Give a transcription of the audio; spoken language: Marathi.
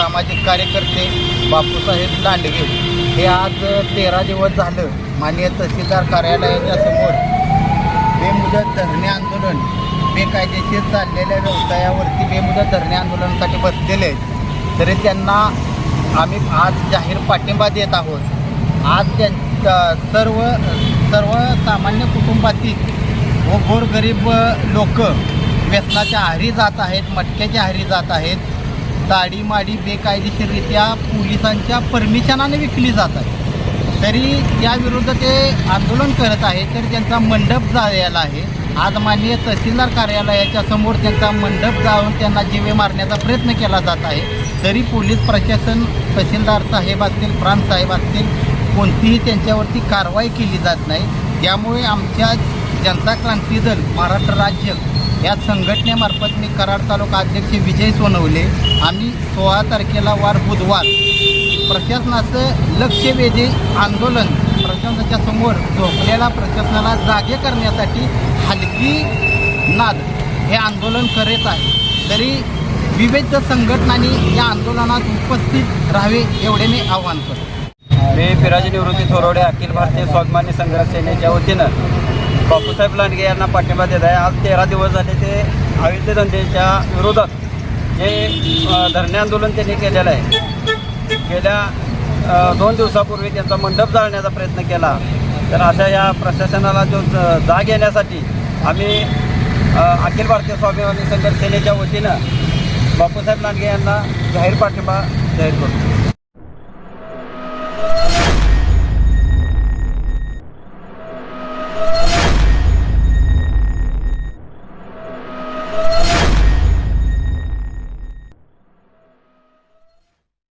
सामाजिक कार्यकर्ते बापूसाहेब दांडगे हे आज तेरा दिवस झालं माननीय तहसीलदार कार्यालयाच्या समोर बेमुदत धरणे आंदोलन बेकायदेशीर चाललेल्या व्यवसायावरती बेमुदत धरणे आंदोलनासाठी बसलेले आहेत. तरी त्यांना आम्ही आज जाहीर पाठिंबा देत आहोत. आज त्यांच्या सर्व सर्व सामान्य कुटुंबातील व गोरगरीब लोक व्यसनाच्या आहारी जात आहेत मटक्याच्या आहारी जात आहेत. दाढी माडी बेकायदेशीररित्या पोलिसांच्या परमिशनाने विकली जातात तरी याविरुद्ध ते आंदोलन करत आहे तर त्यांचा मंडप जायला आहे. आज माननीय तहसीलदार कार्यालयाच्या समोर त्यांचा मंडप जाऊन त्यांना जीवे मारण्याचा प्रयत्न केला जात आहे. तरी पोलीस प्रशासन तहसीलदार साहेब असतील प्रांत साहेब असतील कोणतीही त्यांच्यावरती कारवाई केली जात नाही. त्यामुळे आमच्या जनता क्रांती दल महाराष्ट्र राज्य या संघटनेमार्फत मी कराड तालुका अध्यक्ष विजय सोनवले आम्ही सोळा तारखेला वार बुधवार प्रशासनाचं लक्षवेधी आंदोलन प्रशासनाच्या समोर झोपलेल्या प्रशासनाला जागे करण्यासाठी हलकी नाद हे आंदोलन करत आहे. तरी विविध संघटनांनी या आंदोलनात उपस्थित राहावे एवढे मी आवाहन करतो. मी फिराजी निवृत्ती थोरवडे अखिल भारतीय स्वाभिमानी संघर्ष सेनेच्या वतीनं बापूसाहेब लांडगे यांना पाठिंबा देत आहे. आज तेरा दिवस झाले ते अवैध धंदेच्या विरोधात जे धरणे आंदोलन त्यांनी केलेलं आहे. गेल्या दोन दिवसापूर्वी त्यांचा मंडप जाळण्याचा प्रयत्न केला. तर अशा या प्रशासनाला जो जाग येण्यासाठी आम्ही अखिल भारतीय स्वाभिमानी संघर्ष सेनेच्या वतीनं बापूसाहेब लांडगे यांना जाहीर पाठिंबा जाहीर करतो.